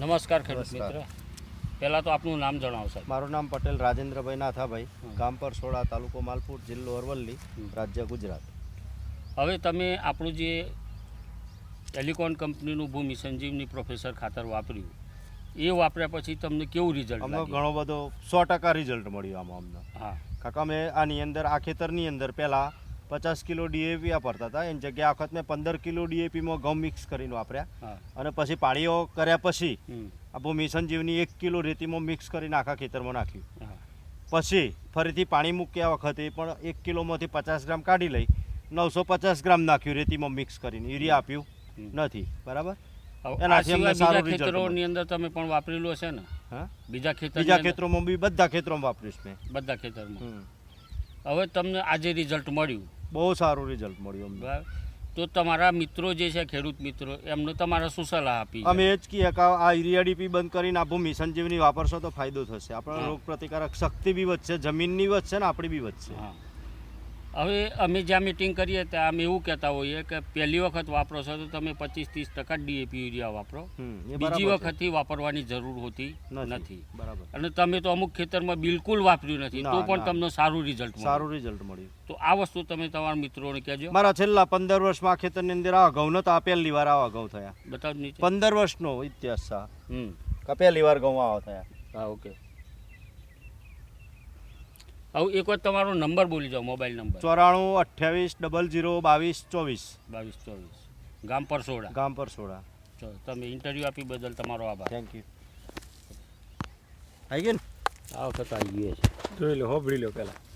નમસ્કાર ખેડૂત મિત્ર. પહેલાં તો આપનું નામ જણાવો સાહેબ. મારું નામ પટેલ રાજેન્દ્રભાઈ નાથાભાઈ. ગામ પરસોડા તાલુકો માલપુર જિલ્લો અરવલ્લી રાજ્ય ગુજરાત. હવે તમે આપણું જે ટેલિકોન કંપનીનું ભૂમિ સંજીવની પ્રોફેસર ખાતર વાપર્યું એ વાપર્યા પછી તમને કેવું રિઝલ્ટ અમને ઘણો બધો સો ટકા રિઝલ્ટ મળ્યું આમાં અમને. હા. કાકા અમે આની અંદર આ ખેતરની અંદર પહેલાં પચાસ કિલો ડીએપી વાપરતા હતા. એની જગ્યાએ આ વખત મેં પંદર કિલો ડીએપીમાં ઘઉં મિક્સ કરીને વાપર્યા. અને પછી પાણીઓ કર્યા પછી આ ભૂમિ સંજીવની એક કિલો રેતીમાં મિક્સ કરીને આખા ખેતરમાં નાખ્યું. પછી ફરીથી પાણી મૂક્યા વખતે પણ એક કિલોમાંથી પચાસ ગ્રામ કાઢી લઈ નવસો પચાસ ગ્રામ નાખ્યું રેતીમાં મિક્સ કરીને. યુરિયા આપ્યું નથી. બરાબર? એનાથી અમને સારું ખેતરોની અંદર તમે પણ વાપરેલું હશે ને? બીજા ખેતર બીજા ખેતરોમાં બી બધા ખેતરોમાં વાપરીશ મેં. બધા ખેતરમાં? હવે તમને આજે રિઝલ્ટ મળ્યું. બહુ સારું રિઝલ્ટ મળ્યું અમને. તો તમારા મિત્રો જે છે ખેડૂત મિત્રો એમને તમારા શું સલાહ આપી? અમે એ જ કહીએ કે આ યુરિયાડીપી બંધ કરીને આ મિશન સંજીવની વાપરશો તો ફાયદો થશે. આપણા રોગ પ્રતિકારક શક્તિ બી વધશે જમીનની વધશે ને આપણી બી વધશે. હવે અમે જ્યાં મિટિંગ કરીએ ત્યાં અમે એવું કહેતા હોઈએ કે પહેલી વખત વાપરો છો તો તમે પચીસ ત્રીસ ટકા ડીએપી યુરિયા વાપરો. બીજી વખતથી વાપરવાની જરૂર હોતી નથી બરાબર. અને તમે તો અમુક ખેતરમાં બિલકુલ વાપર્યું નથી તો પણ તમને સારું રિઝલ્ટ સારું રિઝલ્ટ મળ્યું. તો આ વસ્તુ તમે તમારા મિત્રોને કહેજો. મારા છેલ્લા પંદર વર્ષમાં આ ખેતરની અંદર આ ઘઉં નતા પહેલી વાર આવા ઘઉં થયા. બતાવ પંદર વર્ષનો ઇતિહાસ છે હમ. પહેલી વાર ઘઉં આવા થયા. હા ઓકે. હવે એક વાર તમારો નંબર બોલી જાઓ મોબાઈલ નંબર. ચોરાણું અઠ્યાવીસ ડબલ જીરો બાવીસ ચોવીસ. બાવીસ ચોવીસ. ગામ પરસોડા. ગામ પરસોડા. ચલો તમે ઇન્ટરવ્યૂ આપી બદલ તમારો આભાર. થેન્ક યુ આવી ગઈ ને? આ વખત આવી ગયો છે. જોઈ લો હોબળી લો પહેલાં.